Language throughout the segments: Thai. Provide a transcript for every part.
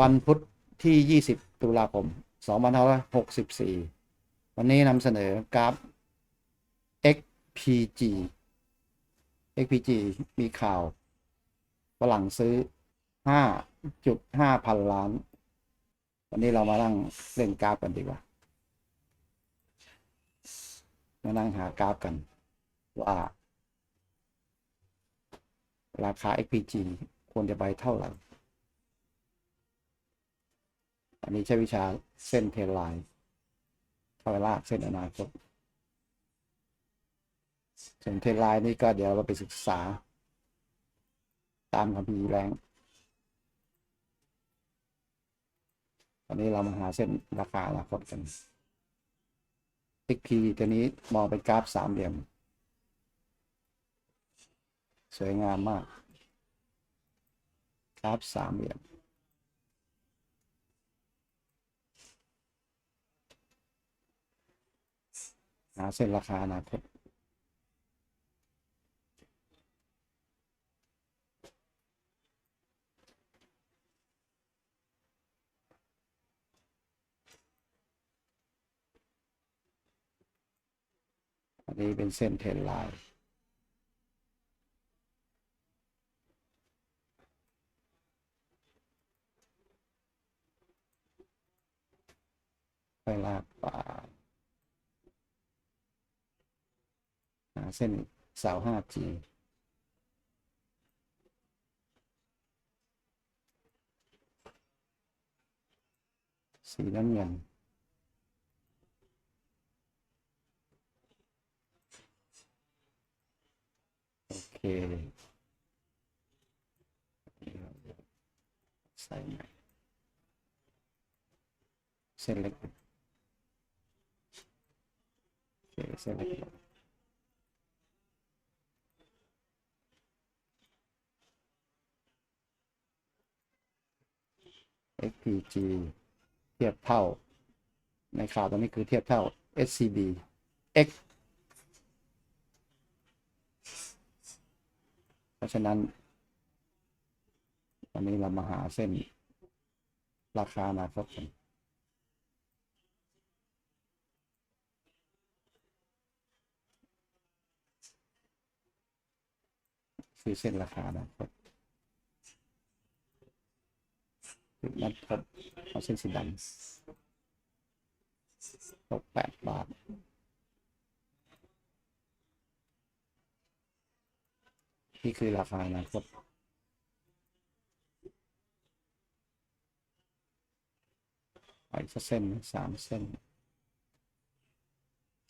วันพุธที่ 20 ตุลาคม 2564 วันนี้นำเสนอกราฟ XPG XPG มีข่าวฝรั่งซื้อ 5.5 พันล้าน วันนี้เรามานั่งเล่นกราฟกันดีกว่า มานั่งหากราฟกันว่า ราคา XPG ควรจะไปเท่าไหร่ อันนี้ใช้วิชาเส้นเทรนไลน์ทอยลากเส้นอนาคตเส้นเทรนไลน์นี่ก็เดี๋ยวเราไปศึกษา ตามคัมภีร์แรงตอนนี้เรามาหาเส้นราคาอนาคตกัน XP ตัวนี้มองเป็นกราฟสามเหลี่ยม สวยงามมากกราฟสามเหลี่ยม หาเส้นราคาอนาคตอันนี้เป็นเส้นเทรนไลน์ไปลากป่าหา เส้นเสา 5G สีน้ำเงินโอเคใส่ใหม่เส้นเล็กโอเคเส้นเล็ก XPG เทียบเท่า ในข่าวตอนนี้คือเทียบเท่า SCB X เพราะฉะนั้นวันนี้เรามาหาเส้นราคาอนาคตกันคือเส้นราคาอนาคตจุด นัดพบเอาเส้นสีดำตกแปดบาทนี่คือราคานาคตไปสักเส้นสามเส้น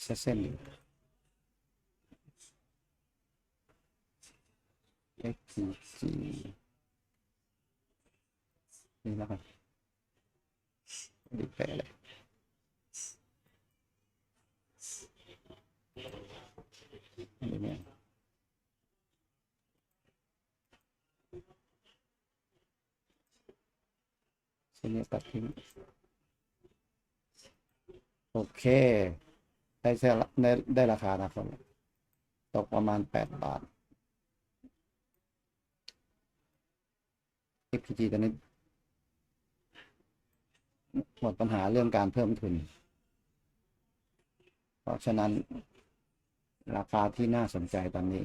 สักเส้นหนึ่ง XG นี่แล้วกันดิแปะเลยอันนี้เนี่ยเส้นนี้ตัดทิ้งโอเค ได้เส้นได้ได้ราคานะครับ ตกประมาณแปดบาท FPG ตอนนี้ หมดปัญหาเรื่องการเพิ่มทุน เพราะฉะนั้น ราคาที่น่าสนใจตอนนี้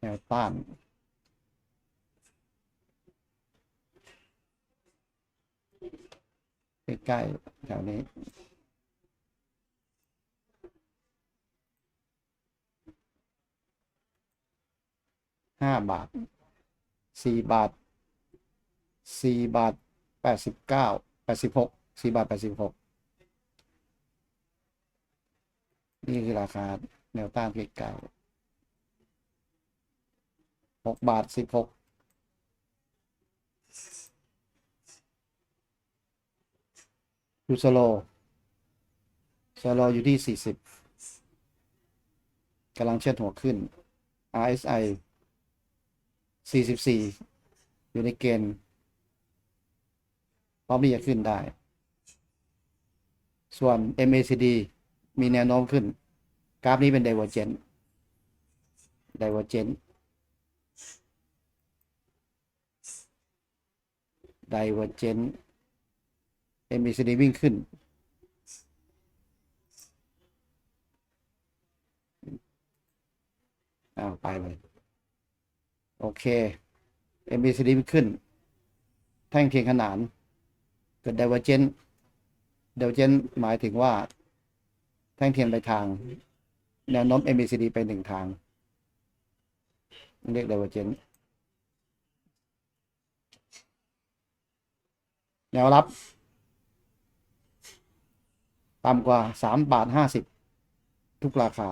แนวต้านใกล้ๆแถวนี้ ห้าบาทสี่บาทสี่บาทแปดสิบเก้าแปดสิบหกสี่บาทแปดสิบหกนี่คือราคาแนวต้านไกลๆหกบาทสิบหกดูสโลสโลอยู่ที่สี่สิบกำลังเชิดหัวขึ้น RSI 44 อยู่ในเกณฑ์พร้อมที่จะขึ้นได้ ส่วน MACD มีแนวโน้มขึ้น กราฟนี้เป็น Divergent divergent divergent MACD วิ่งขึ้น อ้าว ไปเลย โอเค MACD ขึ้น แท่งเทียนขนาน เกิด divergent divergent หมายถึงว่า แท่งเทียนไปทาง แนวโน้ม MACD ไปหนึ่งทาง เรียก divergent แนวรับ ต่ำกว่าสามบาทห้าสิบทุกราคา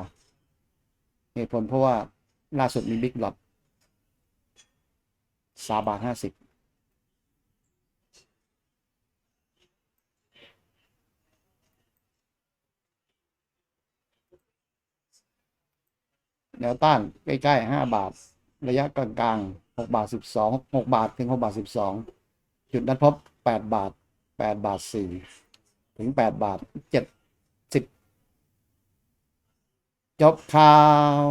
เหตุผลเพราะว่าล่าสุดมีบิ๊ก o ็อต สามบาทห้าสิบแนวต้านใกล้ๆห้าบาท ระยะกลางๆหกบาทสิบสองหกบาทถึงหกบาทสิบสองจุดนัดพบแปดบาทแปดบาทสี่ถึงแปดบาทเจ็ดสิบจบข่าว